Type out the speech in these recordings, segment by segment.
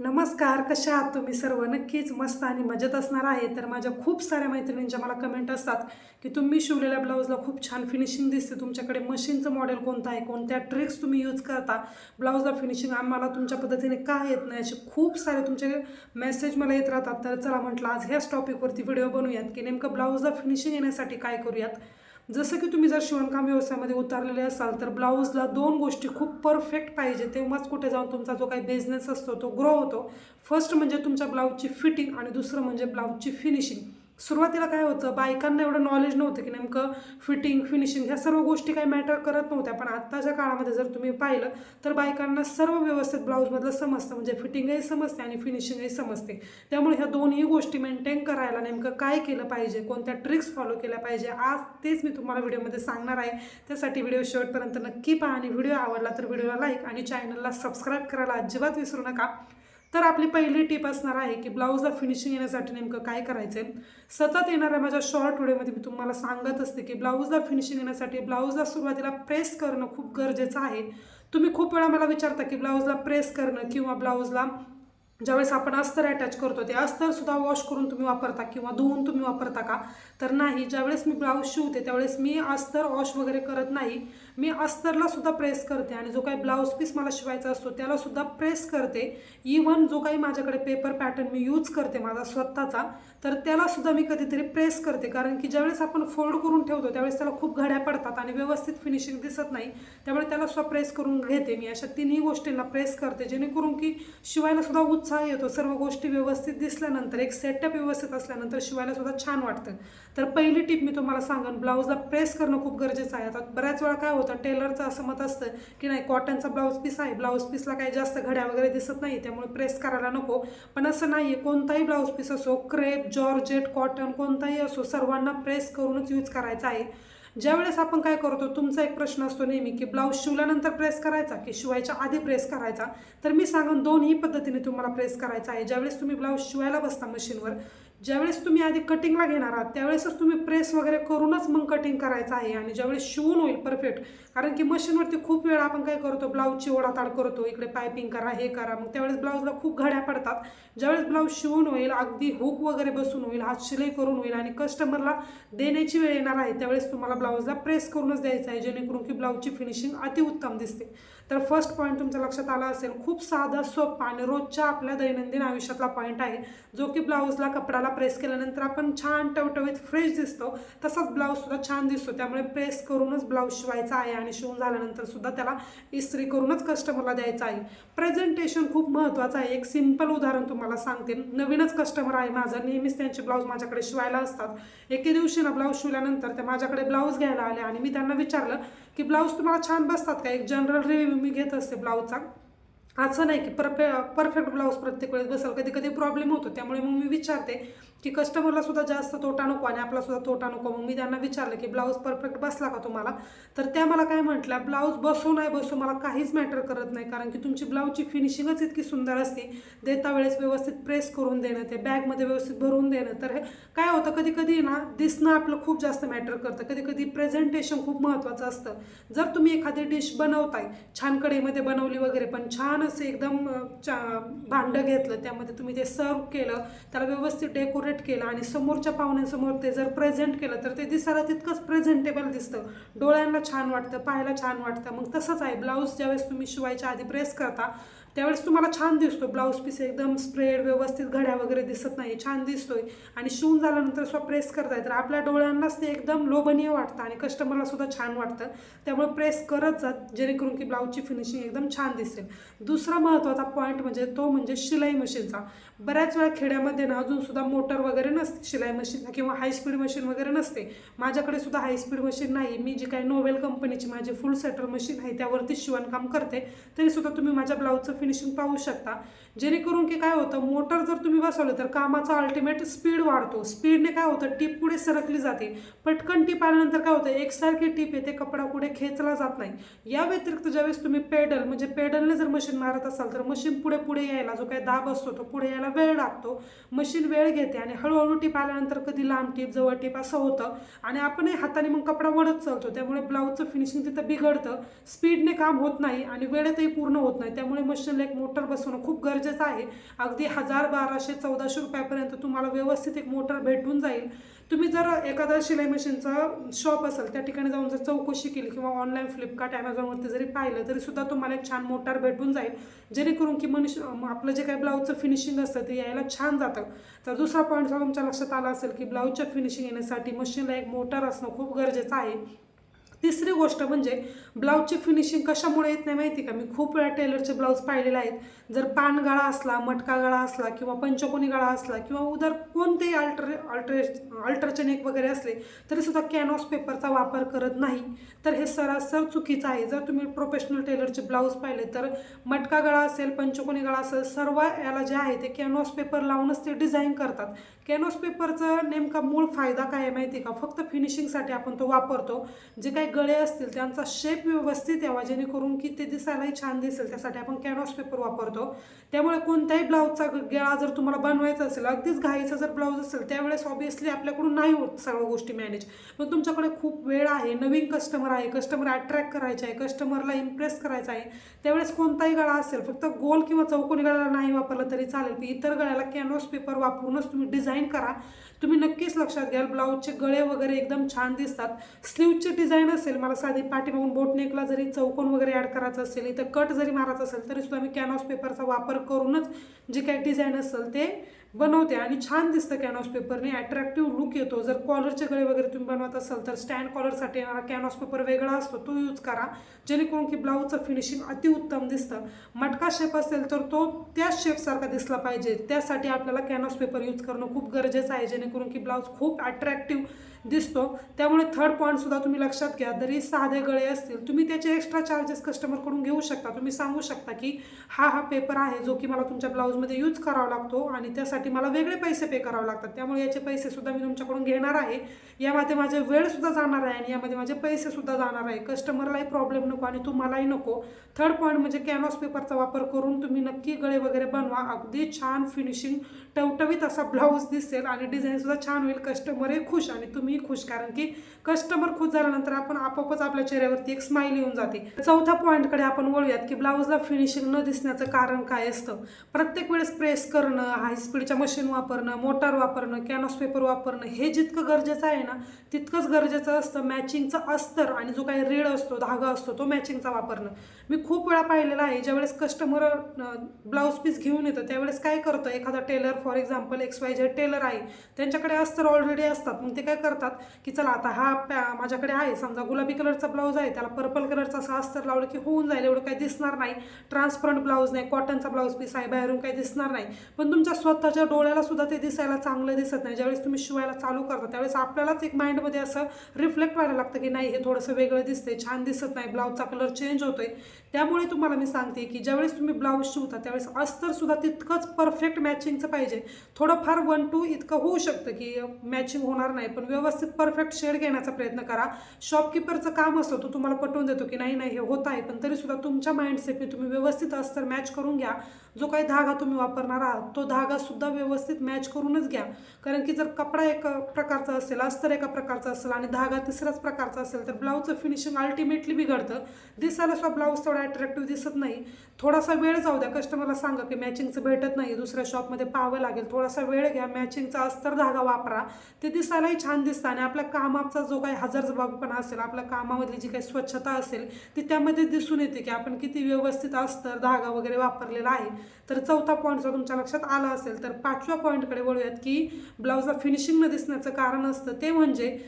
नमस्कार कशा आहात तुम्ही सर्व? नक्कीच मस्त आणि मजेत असणार आहे. तर माझ्या खूप साऱ्या मैत्रिणींच्या मला कमेंट असतात की तुम्ही शिवलेल्या ब्लाऊजला खूप छान फिनिशिंग दिसते. तुमच्याकडे मशीनचं मॉडेल कोणतं आहे? कोणत्या ट्रिक्स तुम्ही यूज करता? ब्लाऊजला फिनिशिंग आम्हाला तुमच्या पद्धतीने का येत नाही? असे खूप सारे तुमचे मेसेज मला येत राहतात. तर चला म्हटलं आज ह्याच टॉपिकवरती व्हिडिओ बनवूयात की नेमकं ब्लाऊजला फिनिशिंग येण्यासाठी काय करूयात? जसं की तुम्ही जर शिवणकाम व्यवसायामध्ये उतरलेले असाल तर ब्लाऊजला दोन गोष्टी खूप परफेक्ट पाहिजे. तेव्हाच कुठे जाऊन तुमचा जो काही बिझनेस असतो तो ग्रो होतो. फर्स्ट म्हणजे तुमच्या ब्लाऊजची फिटिंग आणि दुसरं म्हणजे ब्लाऊजची फिनिशिंग सुरुवातीला काय होतं बायकांना एवढं नॉलेज नव्हतं की नेमकं फिटिंग फिनिशिंग ह्या सर्व गोष्टी काही मॅटर करत नव्हत्या. पण आत्ताच्या काळामध्ये जर तुम्ही पाहिलं तर बायकांना सर्व व्यवस्थित ब्लाऊजमधलं समजतं. म्हणजे फिटिंगही समजते आणि फिनिशिंगही समजते. त्यामुळे ह्या दोन्ही गोष्टी मेंटेन करायला नेमकं काय केलं पाहिजे कोणत्या ट्रिक्स फॉलो केल्या पाहिजे आज तेच मी तुम्हाला व्हिडिओमध्ये सांगणार आहे. त्यासाठी व्हिडिओ शेवटपर्यंत नक्की पहा आणि व्हिडिओ आवडला तर व्हिडिओला लाईक आणि चॅनलला सबस्क्राईब करायला अजिबात विसरू नका. तर आपली पहिली टिप असणार आहे की ब्लाऊजला फिनिशिंग येण्यासाठी नेमकं काय करायचं आहे सतत येणाऱ्या माझ्या शॉर्ट व्हिडिओमध्ये मी तुम्हाला सांगत असते की ब्लाऊजला फिनिशिंग येण्यासाठी ब्लाऊजला सुरुवातीला प्रेस करणं खूप गरजेचं आहे. तुम्ही खूप वेळा मला विचारता की ब्लाऊजला प्रेस करणं किंवा ब्लाऊजला ज्यावेळेस आपण अस्तर अटॅच करतो ते अस्तरसुद्धा वॉश करून तुम्ही वापरता किंवा धुवून तुम्ही वापरता का? तर नाही. ज्यावेळेस मी ब्लाऊज शिवते त्यावेळेस मी अस्तर वॉश वगैरे करत नाही. मी अस्तरला सुद्धा प्रेस करते आणि जो काही ब्लाऊज पीस मला शिवायचा असतो त्यालासुद्धा प्रेस करते. इवन जो काही माझ्याकडे पेपर पॅटर्न मी यूज करते माझा स्वतःचा तर त्याला सुद्धा मी कधीतरी प्रेस करते. कारण की ज्यावेळेस आपण फोल्ड करून ठेवतो त्यावेळेस त्याला खूप घड्या पडतात आणि व्यवस्थित फिनिशिंग दिसत नाही. त्यामुळे त्याला सुद्धा प्रेस करून घेते मी. अशा तिन्ही गोष्टींना प्रेस करते जेणेकरून की शिवायला सुद्धा उत्साह येतो. सर्व गोष्टी व्यवस्थित दिसल्यानंतर एक सेटअप व्यवस्थित असल्यानंतर शिवायला सुद्धा छान वाटतं. तर पहिली टिप मी तुम्हाला सांगेन ब्लाऊजला प्रेस करणं खूप गरजेचं आहे. आता बऱ्याच वेळा काय होतं टेलरचं असं मत असतं की नाही कॉटनचा ब्लाऊज पीस आहे. ब्लाऊज पीसला काही जास्त घड्या वगैरे दिसत नाही त्यामुळे प्रेस करायला नको. पण असं नाही आहे कोणताही ब्लाऊज पीस असो क्रेप जॉर्जेट कॉटन कोणताही असो सर्वांना प्रेस करूनच यूज करायचा आहे. ज्यावेळेस आपण काय करतो तुमचा एक प्रश्न असतो नेहमी की ब्लाऊज शिवल्यानंतर प्रेस करायचा की शिवायच्या आधी प्रेस करायचा? तर मी सांगून दोन्ही पद्धतीने तुम्हाला प्रेस करायचा आहे. ज्यावेळेस तुम्ही ब्लाऊज शिवायला बसता मशीनवर ज्यावेळेस तुम्ही आधी कटिंगला घेणार आहात त्यावेळेसच तुम्ही प्रेस वगैरे करूनच मग कटिंग करायचं आहे आणि ज्यावेळेस शिवून होईल परफेक्ट कारण की मशीनवरती खूप वेळा आपण काय करतो ब्लाऊजची ओढाताड करतो इकडे पायपिंग करा हे करा मग त्यावेळेस ब्लाऊजला खूप घड्या पडतात. ज्यावेळेस ब्लाऊज शिवून होईल अगदी हुक वगैरे बसून होईल हात शिलाई करून होईल आणि कस्टमरला देण्याची वेळ येणार आहे त्यावेळेस तुम्हाला ब्लाऊजला प्रेस करूनच द्यायचं आहे जेणेकरून की ब्लाऊजची फिनिशिंग अतिउत्तम दिसते. तर फर्स्ट पॉईंट तुमच्या लक्षात आला असेल खूप साधा सोपा आणि रोजच्या आपल्या दैनंदिन आयुष्यातला पॉईंट आहे जो की ब्लाऊजला कपड्याला प्रेस केल्यानंतर आपण छान टवटवीत फ्रेश दिसतो. तसाच ब्लाऊजसुद्धा छान दिसतो. त्यामुळे प्रेस करूनच ब्लाऊज शिवायचा आहे आणि शिवून झाल्यानंतर सुद्धा त्याला इस्त्री करूनच कस्टमरला द्यायचा आहे. प्रेझेंटेशन खूप महत्त्वाचं आहे. एक सिंपल उदाहरण तुम्हाला सांगते. नवीनच कस्टमर आहे माझं. नेहमीच त्यांचे ब्लाऊज माझ्याकडे शिवायला असतात. एके दिवशी ना ब्लाऊज शिवल्यानंतर ते माझ्याकडे ब्लाऊज घ्यायला आले आणि मी त्यांना विचारलं की ब्लाऊज तुम्हाला छान बसतात का? एक जनरल रिव्ह्यू मी घेत असते ब्लाऊजचा. असं नाही की परफे परफेक्ट ब्लाऊज प्रत्येक वेळेस बसेल. कधी कधी प्रॉब्लेम होतो त्यामुळे मग मी विचारते. की कस्टमरला सुद्धा जास्त तोटा नको आणि आपला सुद्धा तोटा नको. मग मी त्यांना विचारलं की ब्लाऊज परफेक्ट बसला का तुम्हाला? तर त्या मला काय म्हटल्या ब्लाऊज बसू नाही बसू मला काहीच मॅटर करत नाही. कारण की तुमची ब्लाऊजची फिनिशिंगच इतकी सुंदर असते. देता वेळेस व्यवस्थित प्रेस करून देणं ते बॅगमध्ये व्यवस्थित भरून देणं. तर हे काय होतं कधी कधी ना दिसणं आपलं खूप जास्त मॅटर करतं. कधी कधी प्रेझेंटेशन खूप महत्त्वाचं असतं. जर तुम्ही एखादी डिश बनवताय छान कढईमध्ये बनवली वगैरे पण छान असं एकदम चा भांडं घेतलं त्यामध्ये तुम्ही ते सर्व केलं त्याला व्यवस्थित डेकोरेट केलं आणि समोरच्या पाहुण्यांसमोर ते जर प्रेझेंट केलं तर ते दिसायला तितकंच प्रेझेंटेबल दिसतं. डोळ्यांना छान वाटतं पाहायला छान वाटतं. मग तसंच आहे ब्लाऊज ज्यावेळेस तुम्ही शिवायच्या आधी प्रेस करता त्यावेळेस तुम्हाला छान दिसतो ब्लाऊज पीस एकदम स्प्रेड व्यवस्थित घड्या वगैरे दिसत नाही छान दिसतोय. आणि शिवून झाल्यानंतर स्व प्रेस करताय. तर आपल्या डोळ्यांनाच ते एकदम लोभनीय वाटतं आणि कस्टमरला सुद्धा छान वाटतं. त्यामुळे प्रेस करत जात जेणेकरून की ब्लाऊजची फिनिशिंग एकदम छान दिसेल. दुसरा महत्त्वाचा पॉईंट म्हणजे तो म्हणजे शिलाई मशीनचा. बऱ्याच वेळा खेड्यामध्ये ना अजूनसुद्धा मोटर वगैरे नसते शिलाई मशीन किंवा हाय स्पीड मशीन वगैरे नसते. माझ्याकडे सुद्धा हाय स्पीड मशीन नाही. मी जी काही नोवेल कंपनीची माझी फुल सेटल मशीन आहे त्यावरती शिवणकाम करते. तरीसुद्धा तुम्ही माझ्या ब्लाऊजचं फिनिशिंग पाहू शकता जेणेकरून की काय होतं मोटर जर तुम्ही बसवलं तर कामाचा अल्टिमेट स्पीड वाढतो. स्पीडने काय होतं टीप पुढे सरकली जाते. पटकन टीप आल्यानंतर काय होतं एकसारखी टीप येते कपडा पुढे खेचला जात नाही. या व्यतिरिक्त ज्यावेळेस तुम्ही पेडल म्हणजे पेडलने जर मशीन मारत असाल तर मशीन पुढे पुढे यायला जो काही दाब असतो तो पुढे यायला वेळ लागतो. मशीन वेळ घेते आणि हळूहळू टीप आल्यानंतर कधी लांब टीप जवळ टीप असं होतं. आणि आपणही हाताने मग कपडा वडत चालतो त्यामुळे ब्लाऊजचं फिनिशिंग तिथं बिघडतं. स्पीडने काम होत नाही आणि वेळेतही पूर्ण होत नाही. त्यामुळे मशीनला एक मोटर बसवणं खूप गरजेचं गरजेचं आहे. अगदी हजार बाराशे चौदाशे रुपयापर्यंत तुम्हाला व्यवस्थित एक मोटर भेटून जाईल. तुम्ही जर एखादा शिलाई मशीनचा शॉप असेल त्या ठिकाणी जाऊन जर चौकशी केली किंवा ऑनलाईन फ्लिपकार्ट ॲमेझॉनवरती जरी पाहिलं तरीसुद्धा तुम्हाला एक छान मोटार भेटून जाईल. जेणेकरून की मनुष्य आपलं जे काही ब्लाऊजचं फिनिशिंग असतं ते यायला छान जातं. तर दुसरा पॉईंट जर तुमच्या लक्षात आला असेल की ब्लाऊजच्या फिनिशिंग येण्यासाठी मशीनला एक मोटार असणं खूप गरजेचं आहे. तिसरी गोष्ट म्हणजे ब्लाऊजची फिनिशिंग कशामुळे येत नाही माहिती का? मी खूप वेळा टेलरचे ब्लाऊज पाहिलेले आहेत. जर पान गळा असला मटका गळा असला किंवा पंचकोनी गळा असला किंवा उदर कोणतेही अल्टर अल्टरे अल्टरचे नेक वगैरे असले तरीसुद्धा कॅनॉस पेपरचा वापर करत नाही. तर हे सरासर चुकीचं आहे. जर तुम्ही प्रोफेशनल टेलरचे ब्लाऊज पाहिले तर मटका गळा असेल पंचकोनी गळा असेल सर्व याला जे आहे ते कॅनॉस पेपर लावूनच ते डिझाईन करतात. कॅनॉस पेपरचा नेमका मूळ फायदा काय आहे माहिती आहे का? फक्त फिनिशिंगसाठी आपण तो वापरतो. जे काही गळे असतील त्यांचा शेप व्यवस्थित यावा जेणेकरून की ते दिसायलाही छान दिसेल. त्यासाठी आपण कॅनॉस पेपर वापरतो. त्यामुळे कोणत्याही ब्लाऊजचा गळा जर तुम्हाला बनवायचा असेल अगदीच घाईचा जर ब्लाऊज असेल त्यावेळेस ऑब्विसली आपल्याकडून नाही होत सर्व गोष्टी मॅनेज पण तुमच्याकडे खूप वेळ आहे नवीन कस्टमर आहे कस्टमर अट्रॅक्ट करायचे आहे कस्टमरला इम्प्रेस करायचा आहे त्यावेळेस कोणताही गळा असेल फक्त गोल किंवा चौकोनी गळ्याला नाही वापरलं तरी चालेल. पण इतर गळ्याला कॅनॉस पेपर वापरूनच तुम्ही डिझाईन करा. तुम्ही नक्कीच लक्षात घ्याल ब्लाऊजचे गळे वगैरे एकदम छान दिसतात. स्लीवची डिझाईन असेल मला साधी पाठीमागून बोट नेकला जरी चौकोन वगैरे ॲड करायचं असेल इथं कट जरी मारायचं असेल तरी सुद्धा मी कॅनॉस पेपरचा वापर करूनच जे काही डिझाईन असेल ते बनवते. आणि छान दिसतं कॅनॉस पेपरने अट्रॅक्टिव्ह लुक येतो. जर कॉलरचे गळे वगैरे तुम्ही बनवत असाल तर स्टँड कॉलरसाठी येणारा कॅनॉस पेपर वेगळा असतो तो यूज करा. जेणेकरून की ब्लाऊजचं फिनिशिंग अतिउत्तम दिसतं. मटका शेप असेल तर तो त्याच शेपसारखा दिसला पाहिजे. त्यासाठी आपल्याला कॅनॉस पेपर यूज करणं खूप गरजेचं आहे. जेणेकरून की ब्लाऊज खूप अट्रॅक्टिव्ह दिसतो. त्यामुळे थर्ड पॉईंटसुद्धा तुम्ही लक्षात घ्या. जरी साधे गळे असतील तुम्ही त्याचे एक्स्ट्रा चार्जेस कस्टमरकडून घेऊ शकता. तुम्ही सांगू शकता की हा हा पेपर आहे जो की मला तुमच्या ब्लाऊजमध्ये यूज करावा लागतो आणि त्यासाठी मला वेगळे पैसे पे करावे लागतात. त्यामुळे याचे पैसेसुद्धा मी तुमच्याकडून घेणार आहे. यामध्ये माझे वेळसुद्धा जाणार आहे आणि यामध्ये माझे पैसेसुद्धा जाणार आहे. कस्टमरलाही प्रॉब्लेम नको आणि तुम्हालाही नको. थर्ड पॉईंट म्हणजे कॅनॉस पेपरचा वापर करून तुम्ही नक्की गळे वगैरे बनवा. अगदी छान फिनिशिंग टवटवीत असा ब्लाऊज दिसेल आणि डिझाईनसुद्धा छान होईल. कस्टमरही खुश आणि तुम्ही खुश कारण की कस्टमर खुश झाल्यानंतर आपण आपोआपच आपल्या चेहऱ्यावरती एक स्माईल येऊन जाते. चौथ्या पॉईंटकडे आपण वळूयात की ब्लाऊजला फिनिशिंग न दिसण्याचं कारण काय असतं. प्रत्येक वेळेस प्रेस करणं हाय स्पीडच्या मशीन वापरणं मोटार वापरणं कॅनॉस पेपर वापरणं हे जितकं गरजेचं आहे ना तितकंच गरजेचं असतं मॅचिंगचं अस्तर आणि जो काही रेड असतो धागा असतो तो मॅचिंगचा वापरणं. मी खूप वेळा पाहिलेला आहे ज्यावेळेस कस्टमर ब्लाऊज पीस घेऊन येतं त्यावेळेस काय करतं एखादा tailor for example X Y Z tailor आहे त्यांच्याकडे अस्तर ऑलरेडी असतात मग ते काय करतात? की चला आता हा पॅ माझ्याकडे आहे. समजा गुलाबी कलरचा ब्लाऊज आहे त्याला पर्पल कलरचा असं अस्तर लावलं की होऊन जाईल एवढं काही दिसणार नाही. ट्रान्सपरंट ब्लाऊज नाही कॉटनचा ब्लाऊज पीस आहे बाहेरून काही दिसणार नाही. पण तुमच्या स्वतःच्या डोळ्याला सुद्धा ते दिसायला चांगलं दिसत नाही. ज्यावेळेस तुम्ही शिवायला चालू करता त्यावेळेस आपल्यालाच एक माइंडमध्ये असं रिफ्लेक्ट व्हायला लागतं की नाही हे थोडंसं वेगळं दिसतंय छान दिसत नाही ब्लाऊजचा कलर चेंज होतोय. त्यामुळे तुम्हाला मी सांगते की ज्यावेळेस तुम्ही ब्लाऊज शिवता त्यावेळेस अस्तरसुद्धा तितकंच परफेक्ट मॅचिंगचं पाहिजे. थोडंफार वन टू इतकं होऊ शकतं की मॅचिंग होणार नाही पण व्यवस्थित परफेक्ट शेड घेण्याचा प्रयत्न करा. शॉपकीपरचं काम असतं तो तुम्हाला पटवून देतो की नाही नाही हे होत आहे पण तरीसुद्धा तुमच्या माइंडसेटने तुम्ही व्यवस्थित अस्तर मॅच करून घ्या. जो काही धागा तुम्ही वापरणार आहात तो धागासुद्धा व्यवस्थित मॅच करूनच घ्या. कारण की जर कपडा एका प्रकारचा असेल अस्तर एका प्रकारचा असेल आणि धागा तिसऱ्याच प्रकारचा असेल तर ब्लाऊजचं फिनिशिंग अल्टिमेटली बिघडतं. दिसायला सुद्धा ब्लाऊज थोडा अट्रॅक्टिव्ह दिसत नाही. थोडासा वेळ जाऊ द्या कस्टमरला सांगा की मॅचिंगचं भेटत नाही दुसऱ्या शॉपमध्ये पाहावं लागेल. थोडासा वेळ घ्या मॅचिंगचा अस्तर धागा वापरा. ते दिसायलाही छान दिसतं आणि आपल्या कामाचा जो काही हजरजबाबीपणा असेल आपल्या कामामधली जी काही स्वच्छता असेल ती त्यामध्ये दिसून येते की आपण किती व्यवस्थित अस्तर धागा वगैरे वापरलेला आहे. तर चौथा पॉईंट जर तुमच्या लक्षात आला असेल तर पाचव्या पॉईंटकडे वळूयात की ब्लाऊजला फिनिशिंग न दिसण्याचं कारण असतं. ते म्हणजे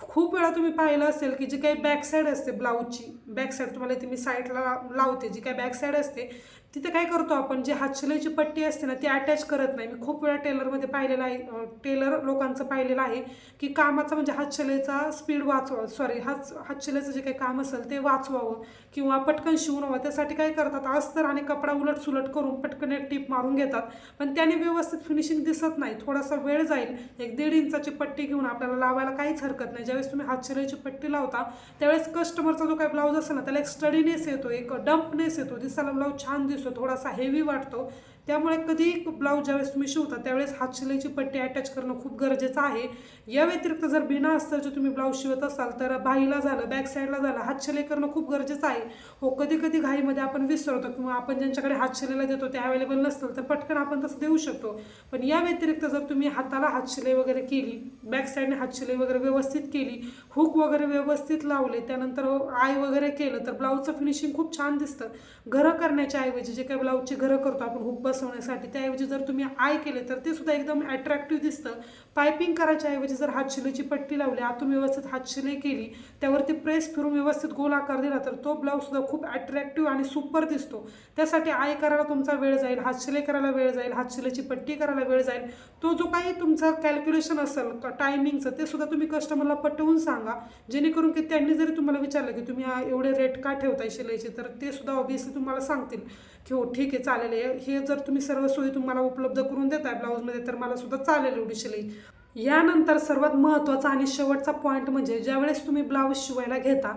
खूप वेळा तुम्ही पाहिलं असेल की जी काही बॅक साईड असते ब्लाऊजची बॅक साईड तुम्हाला इथे मी साईडला लावते जी काही बॅक साईड असते तिथे काय करतो आपण? जे हातशिलाईची पट्टी असते ना ती अटॅच करत नाही. मी खूप वेळा टेलरमध्ये पाहिलेलं आहे टेलर लोकांचं पाहिलेलं आहे की कामाचा म्हणजे हातशिलाईचा स्पीड वाचवा सॉरी हात हातशिलाईचं जे काही काम असेल ते वाचवावं किंवा पटकन शिवून हवं. त्यासाठी काय करतात? अस्तर आणि कपडा उलट सुलट करून पटकन एक टीप मारून घेतात. पण त्याने व्यवस्थित फिनिशिंग दिसत नाही. थोडासा वेळ जाईल. एक दीड इंचाची पट्टी घेऊन आपल्याला लावायला काहीच हरकत नाही. ज्यावेळेस तुम्ही हातशिलाईची पट्टी लावता त्यावेळेस कस्टमरचा जो काही ब्लाऊज असेल ना त्याला एक स्टडीनेस येतो एक डम्पनेस येतो. दिसायला ब्लाऊज छान दिसतो. थोडासा हेवी वाटतो. त्यामुळे कधी ब्लाऊज ज्यावेळेस तुम्ही शिवता त्यावेळेस हातशिलाईची पट्टी अटॅच करणं खूप गरजेचं आहे. या व्यतिरिक्त जर बिना अस्तरचे तुम्ही ब्लाऊज शिवत असाल तर बाहीला झालं बॅक साईडला झालं हातशिलाई करणं खूप गरजेचं आहे. हो कधी कधी घाईमध्ये आपण विसरतो किंवा आपण ज्यांच्याकडे हातशिलाईला देतो ते अवेलेबल नसतील तर पटकन आपण तसं देऊ शकतो. पण या व्यतिरिक्त जर तुम्ही हाताला हातशिलाई वगैरे केली बॅक साईडने हातशिलाई वगैरे व्यवस्थित केली हुक वगैरे व्यवस्थित लावले त्यानंतर हो, आय वगैरे केलं तर ब्लाऊजचं फिनिशिंग खूप छान दिसतं. घरं करण्याच्या ऐवजी जे काही ब्लाऊजची घरं करतो आपण हुक बसवण्यासाठी त्याऐवजी जर तुम्ही आय केले तर ते सुद्धा एकदम अट्रॅक्टिव्ह दिसतं. पायपिंग करायच्या ऐवजी जर हातशिलेची पट्टी लावली आतून व्यवस्थित हातशिलाई केली त्यावरती प्रेस फिरून व्यवस्थित गोल आकार दिला तर तो ब्लाऊजसुद्धा खूप अट्रॅक्टिव्ह आणि सुपर दिसतो. त्यासाठी आय करायला तुमचा वेळ जाईल हातशिलाई करायला वेळ जाईल हातशिलाईची पट्टी करायला वेळ जाईल. तो जो काही तुमचा कॅल्क्युलेशन असेल टायमिंगचं ते सुद्धा तुम्ही कस्टमरला पटवून सांगा. जेणेकरून की त्यांनी जरी तुम्हाला विचारलं की तुम्ही एवढे रेट का ठेवताय शिलाईचे तर ते सुद्धा ऑब्वियसली तुम्हाला सांगतील की हो ठीक आहे चालेल हे जर तुम्ही सर्व सोयी तुम्हाला उपलब्ध करून देताय ब्लाऊजमध्ये तर मला सुद्धा चालेल एवढी शिलाई यानंतर सर्वात महत्त्वाचा आणि शेवटचा पॉईंट म्हणजे ज्यावेळेस तुम्ही ब्लाऊज शिवायला घेता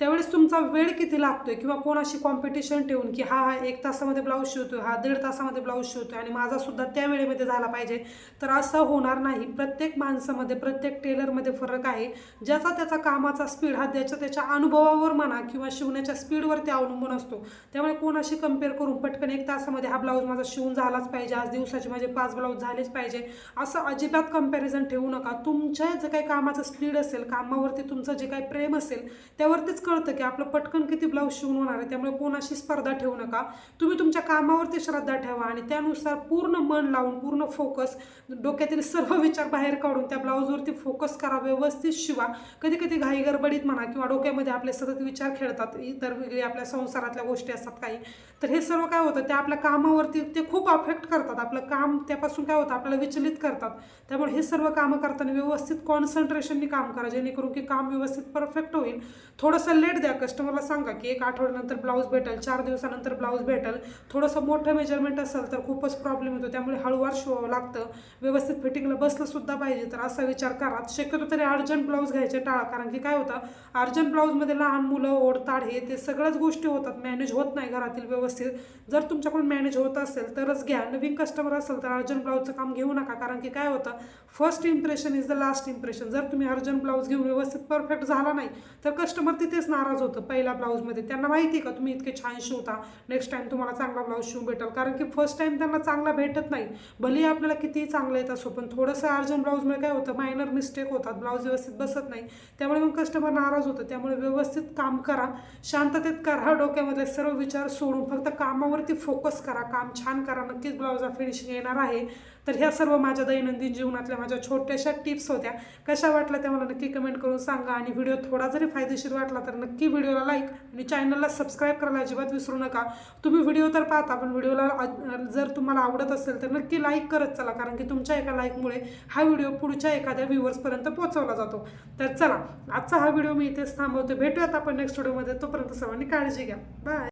त्यावेळेस तुमचा वेळ किती लागतोय? किंवा कोणाशी कॉम्पिटिशन ठेवून की हा हा एक तासामध्ये ब्लाऊज शिवतोय हा दीड तासामध्ये ब्लाऊज शिवतोय आणि माझा सुद्धा त्या वेळेमध्ये झाला पाहिजे तर असं होणार नाही. प्रत्येक माणसामध्ये प्रत्येक टेलरमध्ये फरक आहे. ज्याचा त्याचा कामाचा स्पीड हा त्याच्या त्याच्या अनुभवावर म्हणा किंवा शिवण्याच्या स्पीडवरती अवलंबून असतो. त्यामुळे कोणाशी कंपेअर करून पटकन एक तासामध्ये हा ब्लाऊज माझा शिवून झालाच पाहिजे आज दिवसाचे माझे पाच ब्लाऊज झालेच पाहिजे असं अजिबात कंपॅरिझन ठेवू नका. तुमच्या जे काही कामाचं स्पीड असेल कामावरती तुमचं जे काही प्रेम असेल त्यावरतीच कळतं की आपलं पटकन किती ब्लाऊज शिवून होणार आहे त्यामुळे कोणाशी स्पर्धा ठेवू नका. तुम्ही तुमच्या कामावरती श्रद्धा ठेवा आणि त्यानुसार पूर्ण मन लावून पूर्ण फोकस डोक्यातील सर्व विचार बाहेर काढून त्या ब्लाऊजवरती फोकस करा व्यवस्थित शिवा. कधी कधी घाई गडबडीत म्हणा किंवा डोक्यामध्ये आपले सतत विचार खेळतात इतर वेगळी आपल्या संसारातल्या गोष्टी असतात काही. तर हे सर्व काय होतं ते आपल्या कामावरती ते खूप अफेक्ट करतात. आपलं काम त्यापासून काय होतं आपल्याला विचलित करतात. त्यामुळे हे सर्व कामं करताना व्यवस्थित कॉन्सन्ट्रेशननी काम करा जेणेकरून की काम व्यवस्थित परफेक्ट होईल. थोडंसं लेट द्या. कस्टमरला सांगा की एक आठवड्यानंतर ब्लाऊज भेटेल चार दिवसानंतर ब्लाऊज भेटेल. थोडंसं मोठं मेजरमेंट असेल तर खूपच प्रॉब्लेम येतो. त्यामुळे हळूवार शिवावं लागतं. व्यवस्थित फिटिंगला बसलं सुद्धा पाहिजे. तर असा विचार करा. शक्यतो तरी अर्जंट ब्लाऊज घ्यायचे टाळा. कारण की काय होतं अर्जंट ब्लाऊजमध्ये लहान मुलं ओढताड हे ते सगळ्याच गोष्टी होतात. मॅनेज होत नाही घरातील व्यवस्थित. जर तुमच्याकडून मॅनेज होत असेल तरच घ्या. नवीन कस्टमर असेल तर अर्जंट ब्लाऊजचं काम घेऊ नका. कारण की काय होतं first impression is the last impression जर तुम्ही अर्जंट ब्लाऊज घेऊन व्यवस्थित परफेक्ट झाला नाही तर कस्टमर तिथेच नाराज होतं पहिल्या ब्लाऊजमध्ये. त्यांना माहिती आहे का तुम्ही इतके छान शिवता नेक्स्ट टाईम तुम्हाला चांगला ब्लाऊज शिवून भेटेल. कारण की फर्स्ट टाइम त्यांना चांगला भेटत नाही. भलेही आपल्याला कितीही चांगलं येत असो पण थोडंसं अर्जंट ब्लाऊजमध्ये काय होतं मायनर मिस्टेक होतात. ब्लाऊज व्यवस्थित बसत नाही. त्यामुळे मग कस्टमर नाराज होतं त्यामुळे व्यवस्थित काम करा शांततेत करा डोक्यामधले सर्व विचार सोडून फक्त कामावरती फोकस करा. काम छान करा. नक्कीच ब्लाऊजला फिनिशिंग येणार आहे. तर ह्या सर्व माझ्या दैनंदिन जीवनातल्या माझ्या छोट्याशा टिप्स होत्या. कशा वाटल्या त्या मला नक्की कमेंट करून सांगा आणि व्हिडिओ थोडा जरी फायदेशीर वाटला तर नक्की व्हिडिओला लाईक आणि चॅनलला सबस्क्राईब करायला अजिबात विसरू नका. तुम्ही व्हिडिओ तर पाहता पण व्हिडिओला जर तुम्हाला आवडत असेल तर नक्की लाईक करत चला कारण की तुमच्या एका लाईकमुळे हा व्हिडिओ पुढच्या एखाद्या व्ह्युअर्सपर्यंत पोहोचवला जातो. तर चला आजचा हा व्हिडिओ मी इथेच थांबवते. भेटूयात आपण नेक्स्ट व्हिडिओमध्ये तोपर्यंत सर्वांनी काळजी घ्या. बाय